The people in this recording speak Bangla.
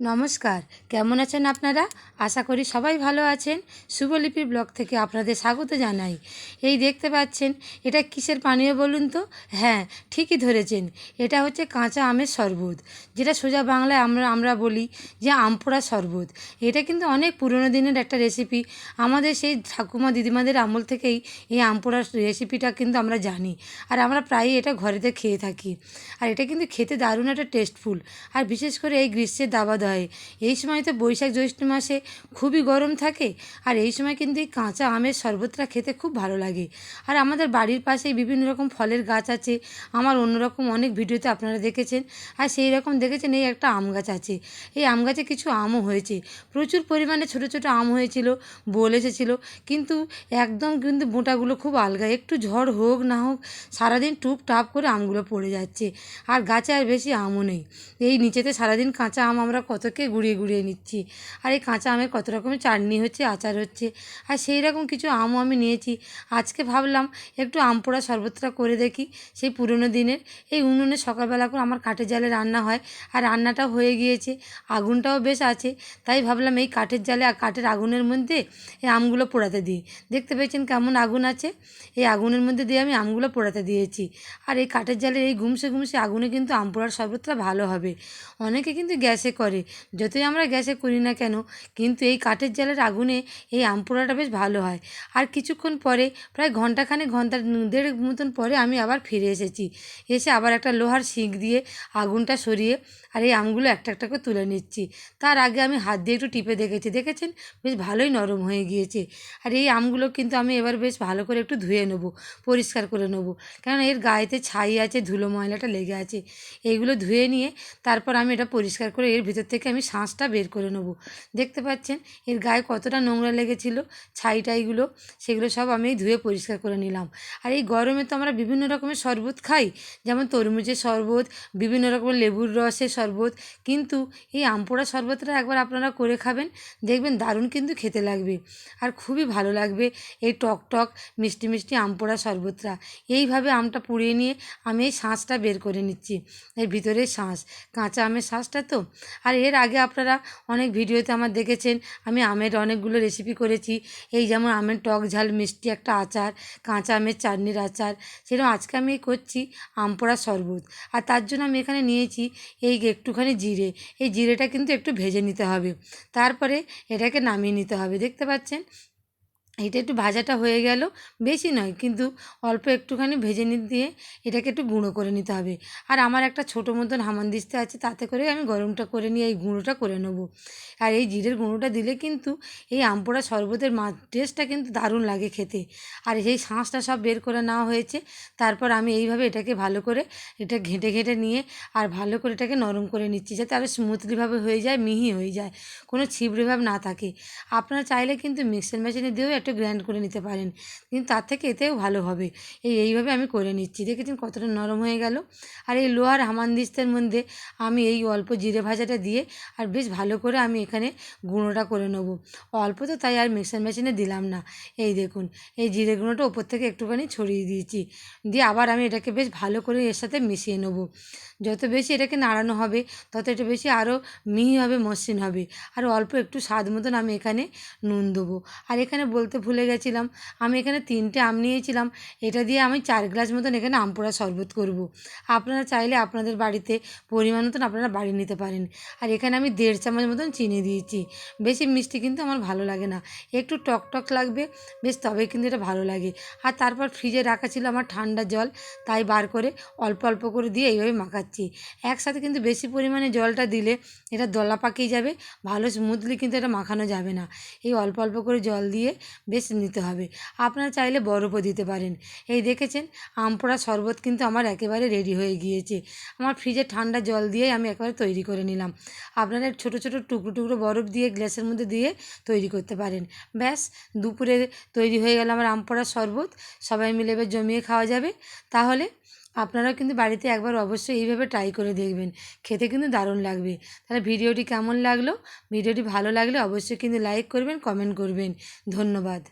নমস্কার, কেমন আছেন আপনারা? আশা করি সবাই ভালো আছেন। শুভলিপি ব্লগ থেকে আপনাদের স্বাগত জানাই। এই দেখতে পাচ্ছেন, এটা কিসের পানীয় বলুন তো? হ্যাঁ ঠিকই ধরেছেন। এটা হচ্ছে কাঁচা আমের শরবত, যেটা সোজা বাংলায় আমরা আমরা বলি যে আমপোড়া শরবত। এটা কিন্তু অনেক পুরনো দিনের একটা রেসিপি। আমাদের সেই ঠাকুমা দিদিমাদের আমল থেকেই এই আমপোড়ার রেসিপিটা কিন্তু আমরা জানি। আর আমরা প্রায়ই এটা ঘরেতে খেয়ে থাকি। আর এটা কিন্তু খেতে দারুণ একটা টেস্টফুল আর বিশেষ করে এই গ্রীষ্মের দাবাদ হয়। এই সময় তো বৈশাখ জ্যৈষ্ঠ মাসে খুবই গরম থাকে আর এই সময় কিন্তু এই কাঁচা আমের শরবতটা খেতে খুব ভালো লাগে। আর আমাদের বাড়ির পাশেই বিভিন্ন রকম ফলের গাছ আছে। আমার অন্যরকম অনেক ভিডিওতে আপনারা দেখেছেন আর সেই রকম দেখেছেন এই একটা আম গাছ আছে। এই আম গাছে কিছু আমও হয়েছে। প্রচুর পরিমাণে ছোটো ছোটো আম হয়েছিল, বোল এসেছিল। কিন্তু একদম কিন্তু বোঁটাগুলো খুব আলগা। একটু ঝড় হোক না হোক, সারাদিন টুপ টাপ করে আমগুলো পড়ে যাচ্ছে। আর গাছে আর বেশি আমও নেই। এই নিচেতে সারাদিন কাঁচা আম আমরা কতকে গুঁড়িয়ে গুঁড়িয়ে নিচ্ছি। আর এই কাঁচা আমের কত রকমের চাটনি হচ্ছে, আচার হচ্ছে, আর সেই রকম কিছু আমও আমি নিয়েছি। আজকে ভাবলাম একটু আম পোড়া শরবতটা করে দেখি, সেই পুরনো দিনের। এই উনুনে সকালবেলা করে আমার কাঠের জালে রান্না হয়, আর রান্নাটাও হয়ে গিয়েছে, আগুনটাও বেশ আছে। তাই ভাবলাম এই কাঠের জালে আর কাঠের আগুনের মধ্যে এই আমগুলো পোড়াতে দিই। দেখতে পেয়েছেন কেমন আগুন আছে? এই আগুনের মধ্যে দিয়ে আমি আমগুলো পোড়াতে দিয়েছি। আর এই কাঠের জালের এই ঘুমসে ঘুমসে আগুনে কিন্তু আম পোড়ার শরবতটা ভালো হবে। অনেকে কিন্তু গ্যাসে করে যতই আমরা গ্যাসে করি না কেন, কিন্তু এই কাঠের জালের আগুনে এই আম পোড়াটা বেশ ভালো হয়। আর কিছুক্ষণ পরে, প্রায় ঘন্টাখানেক ঘণ্টা দেড়েক মতন পরে আমি আবার ফিরে এসেছি। এসে আবার একটা লোহার শিক দিয়ে আগুনটা সরিয়ে আর এই আমগুলো একটা একটা করে তুলে নিচ্ছি। তার আগে আমি হাত দিয়ে একটু টিপে দেখেছি। দেখেছেন? বেশ ভালোই নরম হয়ে গিয়েছে। আর এই আমগুলো কিন্তু আমি এবার বেশ ভালো করে একটু ধুয়ে নেব, পরিষ্কার করে নেব। কারণ এর গায়েতে ছাই আছে, ধুলো ময়লাটা লেগে আছে। এইগুলো ধুয়ে নিয়ে তারপর আমি এটা পরিষ্কার করে এর ভিতর থেকে আমি শাঁসটা বের করে নেব। দেখতে পাচ্ছেন, এর গায়ে কতটা নোংরা লেগেছিল ছাই টাইগুলো সেগুলো সব আমি ধুয়ে পরিষ্কার করে নিলাম। আর এই গরমে তো আমরা বিভিন্ন রকমের শরবত খাই, যেমন তরমুজের শরবত, বিভিন্ন রকমের লেবুর রসের শরবত, কিন্তু এই আম পোড়া শরবতটা একবার আপনারা করে খাবেন, দেখবেন দারুণ কিন্তু খেতে লাগবে আর খুবই ভালো লাগবে এই টক টক মিষ্টি মিষ্টি আম পোড়া শরবতটা। এইভাবে আমটা পুড়িয়ে নিয়ে আমি এই শাঁসটা বের করে নিচ্ছি, এর ভিতরের শাঁস, কাঁচা আমের শাঁসটা তো, আর এর আগে আপনারা অনেক ভিডিওতে আমার দেখেছেন, আমি আমের অনেকগুলো রেসিপি করেছি। এই যেমন আমের টক ঝাল, মিষ্টি একটা আচার, কাঁচা আমের চাটনির আচার, সেরকম আজকে আমি করছি আম পোড়া শরবত। আর তার জন্য আমি এখানে নিয়েছি এই একটুখানি জিরে। এই জিরেটা কিন্তু একটু ভেজে নিতে হবে। তারপরে এটাকে নামিয়ে নিতে হবে। দেখতে পাচ্ছেন? এটা একটু ভাজাটা হয়ে গেল, বেশি নয়, কিন্তু অল্প একটুখানি ভেজে নিতে দিয়ে এটাকে একটু গুঁড়ো করে নিতে হবে। আর আমার একটা ছোটো মতন হামানদিস্তা আছে, তাতে করে আমি গরমটা করে নিয়ে এই গুঁড়োটা করে নেব। আর এই জিরের গুঁড়োটা দিলে কিন্তু এই আমপোড়া শরবতের মা টেস্টটা কিন্তু দারুণ লাগে খেতে। আর সেই শাঁসটা সব বের করে নেওয়া হয়েছে, তারপর আমি এইভাবে এটাকে ভালো করে এটা ঘেঁটে ঘেঁটে নিয়ে আর ভালো করে এটাকে নরম করে নিচ্ছি, যাতে আরও স্মুথলিভাবে হয়ে যায়, মিহি হয়ে যায়, কোনো ছিবড়ে ভাব না থাকে। আপনারা চাইলে কিন্তু মিক্সার মেশিনে দিয়েও একটু গ্রাইন্ড করে নিতে পারেন। কিন্তু তার থেকে এতেও ভালো হবে। এই, এইভাবে আমি করে নিচ্ছি। দেখেছেন কতটা নরম হয়ে গেল? আর এই লোহার হামানদিস্তের মধ্যে আমি এই অল্প জিরে ভাজাটা দিয়ে আর বেশ ভালো করে আমি এখানে গুঁড়োটা করে নেব। অল্প তো তাই আর মিক্সার মেশিনে দিলাম না। এই দেখুন, এই জিরে গুঁড়োটা ওপর থেকে একটুখানি ছড়িয়ে দিয়েছি। দিয়ে আবার আমি এটাকে বেশ ভালো করে এর সাথে মিশিয়ে নেব। যত বেশি এটাকে নাড়ানো হবে, তত এটা বেশি আরও মিহি হবে, মসৃণ হবে। আর অল্প একটু স্বাদ মতন আমি এখানে নুন দেবো। আর এখানে বলতে ভুলে গেছিলাম, আমি এখানে তিনটে আম নিয়েছিলাম। এটা দিয়ে আমি চার গ্লাস মতন এখানে আম পোড়া শরবত করব। আপনারা চাইলে আপনাদের বাড়িতে পরিমাণ মতন আপনারা বাড়ি নিতে পারেন। আর এখানে আমি দেড় চামচ মতন চিনি দিয়েছি। বেশি মিষ্টি কিন্তু আমার ভালো লাগে না। একটু টক টক লাগবে, বেশ তবে কিন্তু এটা ভালো লাগে। আর তারপর ফ্রিজে রাখা ছিল আমার ঠান্ডা জল, তাই বার করে অল্প অল্প করে দিয়ে এইভাবে মাখাচ্ছি। একসাথে কিন্তু বেশি পরিমাণে জলটা দিলে এটা দলা পাকিয়ে যাবে, ভালো স্মুথলি কিন্তু এটা মাখানো যাবে না। এই অল্প অল্প করে জল দিয়ে বেশ নিতে হবে। আপনারা চাইলে বরফও দিতে পারেন। এই দেখেছেন আম পোড়া শরবত কিন্তু আমার একেবারে রেডি হয়ে গিয়েছে। আমার ফ্রিজে ঠান্ডা জল দিয়েই আমি একেবারে তৈরি করে নিলাম। আপনারা ছোটো ছোটো টুকরো টুকরো বরফ দিয়ে গ্লাসের মধ্যে দিয়ে তৈরি করতে পারেন। ব্যাস, দুপুরে তৈরি হয়ে গেল আমার আম পোড়ার শরবত। সবাই মিলে এবার জমিয়ে খাওয়া যাবে। তাহলে আপনারাও কিন্তু বাড়িতে একবার অবশ্যই এইভাবে ট্রাই করে দেখবেন। খেতে কিন্তু দারুণ লাগবে। তাহলে ভিডিওটি কেমন লাগল? ভিডিওটি ভালো লাগলে অবশ্যই কিন্তু লাইক করবেন কমেন্ট করবেন। ধন্যবাদ।